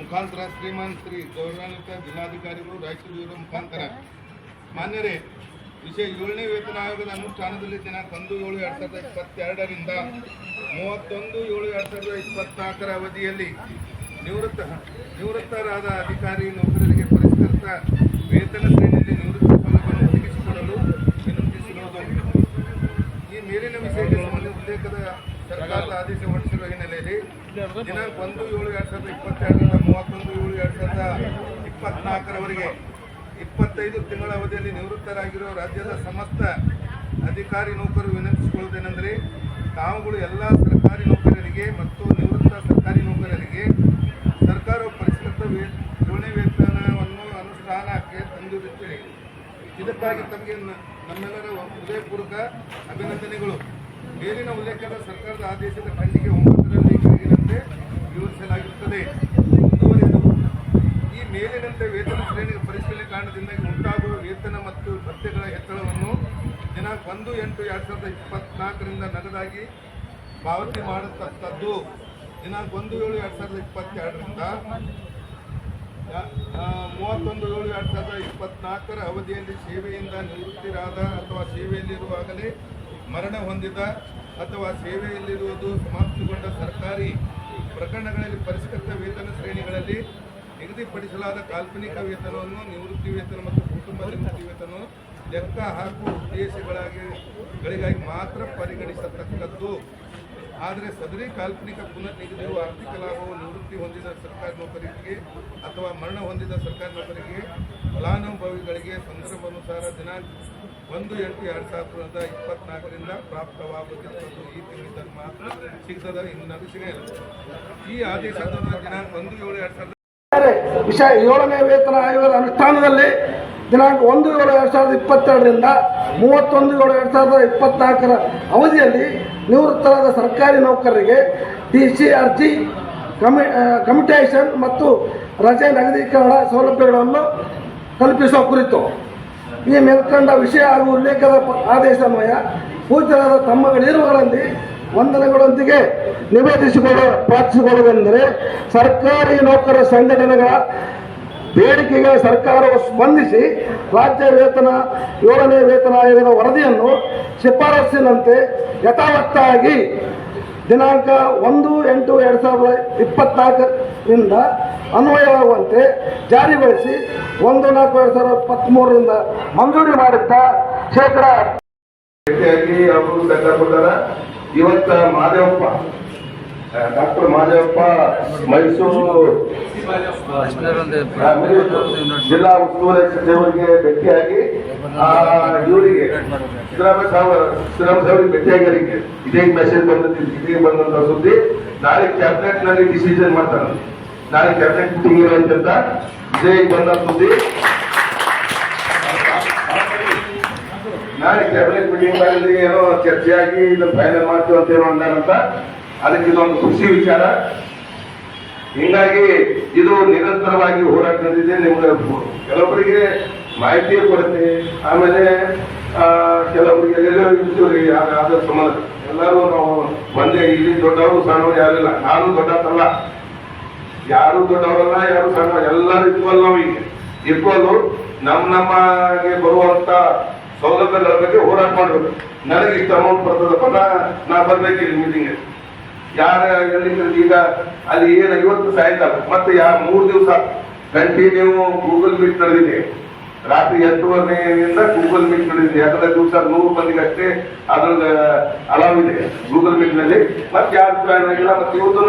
ಮುಖಾಂತರ ಶ್ರೀಮಾನ್ ಶ್ರೀ ಗೌರವಾನ್ವಿತ ಜಿಲ್ಲಾಧಿಕಾರಿಗಳು ರಾಯಚೂರು ಇವರ ಮುಖಾಂತರ. ಮಾನ್ಯರೇ, ವಿಷಯ ಏಳನೇ ವೇತನ ಆಯೋಗದ ಅನುಷ್ಠಾನದಲ್ಲಿ ದಿನಾಂಕ ಒಂದು ಏಳು ಎರಡು ಸಾವಿರದ ಇಪ್ಪತ್ತೆರಡರಿಂದ ಮೂವತ್ತೊಂದು ಏಳು ಎರಡು ಸಾವಿರದ ಇಪ್ಪತ್ನಾಲ್ಕರ ಅವಧಿಯಲ್ಲಿ ನಿವೃತ್ತ, ನಿವೃತ್ತರಾದ ಅಧಿಕಾರಿ ನೌಕರರಿಗೆ ಪರಿಷ್ಕೃತ ವೇತನ ಶ್ರೇಣಿಯಲ್ಲಿ ನಿವೃತ್ತಿ ಸೌಲಭ್ಯವನ್ನು ಒದಗಿಸಿಕೊಡಲು ವಿನಂತಿಸಿರುವುದು. ಈ ಮೇಲಿನ ವಿಷಯಕ್ಕೆ ಉಲ್ಲೇಖದ ಸರ್ಕಾರದ ಆದೇಶ ಹೊರಡಿಸಿರುವ ಹಿನ್ನೆಲೆಯಲ್ಲಿ ದಿನಾಂಕ ಒಂದು ಏಳು ಎರಡ್ ಸಾವಿರದ ಇಪ್ಪತ್ತೆರಡರಿಂದ ಮೂವತ್ತೊಂದು ಏಳು ಎರಡ್ ಸಾವಿರದ ಇಪ್ಪತ್ನಾಲ್ಕರವರೆಗೆ ಇಪ್ಪತ್ತೈದು ತಿಂಗಳ ಅವಧಿಯಲ್ಲಿ ನಿವೃತ್ತರಾಗಿರುವ ರಾಜ್ಯದ ಸಮಸ್ತ ಅಧಿಕಾರಿ ನೌಕರರು ವಿನಂತಿಸಿಕೊಳ್ಳುವುದೇನೆಂದರೆ ತಾವುಗಳು ಎಲ್ಲ ಸರ್ಕಾರಿ ನೌಕರರಿಗೆ ಮತ್ತು ನಿವೃತ್ತ ಸರ್ಕಾರಿ ನೌಕರರಿಗೆ ಸರ್ಕಾರವು ಪರಿಷ್ಕೃತ ವೇ ಏಳನೇ ವೇತನವನ್ನು ಅನುಷ್ಠಾನಕ್ಕೆ ತಂದಿರುತ್ತೇವೆ ಇದಕ್ಕಾಗಿ ತಮಗೆ ನಮ್ಮೆಲ್ಲರ ಹೃದಯಪೂರ್ವಕ ಅಭಿನಂದನೆಗಳು. ಮೇಲಿನ ಉಲ್ಲೇಖದ ಸರ್ಕಾರದ ಆದೇಶದ ಖಂಡಿಕೆ ಒಂಬತ್ತರಲ್ಲಿ ಕೆಳಗಿನಂತೆ ವಿವರಿಸಲಾಗಿರುತ್ತದೆ. ಈ ಮೇಲಿನಂತೆ ವೇತನ ಶ್ರೇಣಿ ಪರಿಶೀಲನೆ ಕಾರಣದಿಂದಾಗಿ ಉಂಟಾಗುವ ವೇತನ ಮತ್ತು ಭತ್ಯೆಗಳ ಹೆಚ್ಚಳವನ್ನು ದಿನಾಂಕ ಒಂದು ಎಂಟು ಎರಡು ಸಾವಿರದ ಇಪ್ಪತ್ನಾಲ್ಕರಿಂದ ನಗದಾಗಿ ಪಾವತಿ ಮಾಡತಕ್ಕದ್ದು ದಿನಾಂಕ ಒಂದು ಏಳು ಎರಡು ಸಾವಿರದ ಇಪ್ಪತ್ತೆರಡರಿಂದ ಮೂವತ್ತೊಂದು ಏಳು ಎರಡು ಸಾವಿರದ ಇಪ್ಪತ್ನಾಲ್ಕರ ಅವಧಿಯಲ್ಲಿ ಸೇವೆಯಿಂದ ನಿವೃತ್ತಿರಾದ ಅಥವಾ ಸೇವೆಯಲ್ಲಿರುವಾಗಲೇ ಮರಣ ಹೊಂದಿದ ಅಥವಾ ಸೇವೆಯಲ್ಲಿರುವುದು ಸಮಾಪ್ತಿಗೊಂಡ ಸರ್ಕಾರಿ ಪ್ರಕರಣಗಳಲ್ಲಿ ಪರಿಷ್ಕೃತ ವೇತನ ಶ್ರೇಣಿಗಳಲ್ಲಿ ನಿಗದಿಪಡಿಸಲಾದ ಕಾಲ್ಪನಿಕ ವೇತನವನ್ನು ನಿವೃತ್ತಿ ವೇತನ ಮತ್ತು ಕುಟುಂಬ ನಿವೃತ್ತಿ ವೇತನ ಲೆಕ್ಕ ಹಾಕುವ ಉದ್ದೇಶಗಳಾಗಿ ಗಳಿಗಾಗಿ ಮಾತ್ರ ಪರಿಗಣಿಸತಕ್ಕದ್ದು. ಆದರೆ ಸದರಿ ಕಾಲ್ಪನಿಕ ಪುನರ್ ನಿಗದಿಯು ಆರ್ಥಿಕ ಲಾಭವು ನಿವೃತ್ತಿ ಹೊಂದಿದ ಸರ್ಕಾರಿ ನೌಕರರಿಗೆ ಅಥವಾ ಮರಣ ಹೊಂದಿದ ಸರ್ಕಾರಿ ನೌಕರಿಗೆ ಫಲಾನುಭವಿಗಳಿಗೆ ಸಂದರ್ಭಾನುಸಾರ ದಿನಾಂಕ ಒಂದು ಎಂಟು ಎರಡು ಸಾವಿರದ ಇಪ್ಪತ್ನಾಲ್ಕರಿಂದ ಪ್ರಾಪ್ತವಾಗುತ್ತಿರುವುದು ಈ ತಿಂಗಳ ಮಾತ್ರ ಸಿಗ್ತದ ಇನ್ನು ಸಿಗಲ್ಲ ಈ ಆದೇಶದ ದಿನಾಂಕ ಒಂದು ಏಳು ಎರಡು ಸಾವಿರದ ವಿಷಯ ಏಳನೇ ವೇತನ ಆಯೋಗದ ಅನುಷ್ಠಾನದಲ್ಲಿ ದಿನಾಂಕ ಒಂದು ಏಳು ಎರಡು ಸಾವಿರದ ಇಪ್ಪತ್ತೆರಡರಿಂದ ಮೂವತ್ತೊಂದು ಏಳು ಎರಡು ಸಾವಿರದ ಇಪ್ಪತ್ನಾಲ್ಕರ ಅವಧಿಯಲ್ಲಿ ನಿವೃತ್ತರಾದ ಸರ್ಕಾರಿ ನೌಕರರಿಗೆ ಡಿ ಸಿ ಅರ್ಜಿ, ಕಮಿ ಕಮಿಟೇಷನ್ ಮತ್ತು ರಜೆ ನಗದೀಕರಣ ಸೌಲಭ್ಯಗಳನ್ನು ಕಲ್ಪಿಸುವ ಕುರಿತು ಈ ಮೇಲ್ಕಂಡ ವಿಷಯ ಹಾಗೂ ಉಲ್ಲೇಖದ ಆದೇಶನ್ವಯ ಪೂಜರಾದ ತಮ್ಮ ತಮ್ಮಗಳಿರುವಗಳಲ್ಲಿ ವಂದನೆಗಳೊಂದಿಗೆ ನಿವೇದಿಸಿಕೊಳ್ಳ ಪ್ರಾರ್ಥಿಸಿಕೊಳ್ಳುವುದೆಂದರೆ ಸರ್ಕಾರಿ ನೌಕರ ಸಂಘಟನೆಗಳ ಬೇಡಿಕೆಗೆ ಸರ್ಕಾರವು ಸ್ಪಂದಿಸಿ ರಾಜ್ಯ ವೇತನ, ಏಳನೇ ವೇತನ ಆಯೋಗದ ವರದಿಯನ್ನು ಶಿಫಾರಸ್ಸಿನಂತೆ ಯಥಾವತ್ತಾಗಿ ದಿನಾಂಕ ಒಂದು ಎಂಟು ಎರಡು ಸಾವಿರದ ಇಪ್ಪತ್ನಾಲ್ಕರಿಂದ ಅನ್ವಯವಾಗುವಂತೆ ಜಾರಿಗೊಳಿಸಿ ಒಂದು ನಾಲ್ಕು ಎರಡು ಸಾವಿರದ ಇಪ್ಪತ್ತ್ಮೂರರಿಂದ ಮಂಜೂರಿ ಮಾಡಿದ್ದ ಶೇಕಡ ಅವರು ಇವತ್ತ ಮಾದೇವಪ್ಪ ಡಾಕ್ಟರ್ ಮಾದೇವಪ್ಪ, ಮೈಸೂರು ಜಿಲ್ಲಾ ಉಸ್ತುವಾರಿ ಸಚಿವರಿಗೆ ಭೇಟಿಯಾಗಿ ಇವರಿಗೆ ಸಿದ್ದರಾಮಯ್ಯ ಸಿದ್ದರಾಮಯ್ಯ ಭೇಟಿಯಾಗಿ ಇದೇ ಮೆಸೇಜ್ ಬಂದಿದ್ದು, ಇದೇ ಬಂದಂತ ಸುದ್ದಿ. ನಾಳೆ ಕ್ಯಾಬಿನೆಟ್ನಲ್ಲಿ ಡಿಸಿಷನ್ ಮಾಡ್ತಾರೆ. ನಾಳೆ ಕ್ಯಾಬಿನೆಟ್ ಮೀಟಿಂಗ್ ಇರುವಂತ ಇದೇ ಬಂದ ಸುದ್ದಿ. ನಾಳೆ ಕ್ಯಾಬಿನೆಟ್ ಮೀಟಿಂಗ್ ಏನೋ ಚರ್ಚೆಯಾಗಿ ಇದು ಫೈನಲ್ ಮಾಡ್ತೀವಿ ಅಂತ ಏನೋ ಅಂದಾರಂತ. ಅದಕ್ಕೆ ಇದೊಂದು ಖುಷಿ ವಿಚಾರ. ಹಿಂಗಾಗಿ ಇದು ನಿರಂತರವಾಗಿ ಹೋರಾಟ ನಡೆದಿದೆ ನಿಮ್ಗೆ ಕೆಲವೊಬ್ಬರಿಗೆ ಮಾಹಿತಿ ಕೊರತೆ, ಆಮೇಲೆ ಕೆಲವರಿಗೆ ಆದ ಸಂಬಂಧ ಎಲ್ಲರೂ ನಾವು ಒಂದೇ, ಇಲ್ಲಿ ದೊಡ್ಡವರು ಸಣ್ಣವರು ಯಾರಿಲ್ಲ ನಾನು ದೊಡ್ಡತಲ್ಲ. ಯಾರು ದೊಡ್ಡವರಲ್ಲ, ಯಾರು ಸಣ್ಣ ಎಲ್ಲರೂ ಇಕ್ವಲ್ ನಾವು ಈಗ ಇಕ್ವಲ್ ನಮ್ ನಮಗೆ ಬರುವಂತ ಸೌಲಭ್ಯಗಳ ಬಗ್ಗೆ ಹೋರಾಟ ಮಾಡಬೇಕು ನನಗೆ ಇಷ್ಟು ಅಮೌಂಟ್ ಬರ್ತದಪ್ಪ, ನಾ ಬರ್ಬೇಕಿಲ್ಲ ಮೀಟಿಂಗ್ ಯಾರ ಎಲ್ಲಿ ಈಗ ಅಲ್ಲಿ ಏನು ಐವತ್ತು ಸಾಯಂಕಾಲ, ಮತ್ತೆ ಯಾ ಮೂರು ದಿವಸ ಕಂಟಿನ್ಯೂ ಗೂಗಲ್ ಮೀಟ್ ನಡೆದಿದೆ. ರಾತ್ರಿ ಎಂಟೂವರೆಯಿಂದ ಗೂಗಲ್ ಮೀಟ್ ನಡೆದಿದೆ. ಯಾಕಂದ್ರೆ ದಿವಸ ನೂರು ಮಂದಿಗೆ ಅಷ್ಟೇ ಅದ್ರ ಅಲಾವ್ ಇದೆ ಗೂಗಲ್ ಮೀಟ್ನಲ್ಲಿ. ಮತ್ತೆ ಯಾರು ಜಾಯ್ನ್ ಆಗಿಲ್ಲ, ಮತ್ತೆ ಇವತ್ತು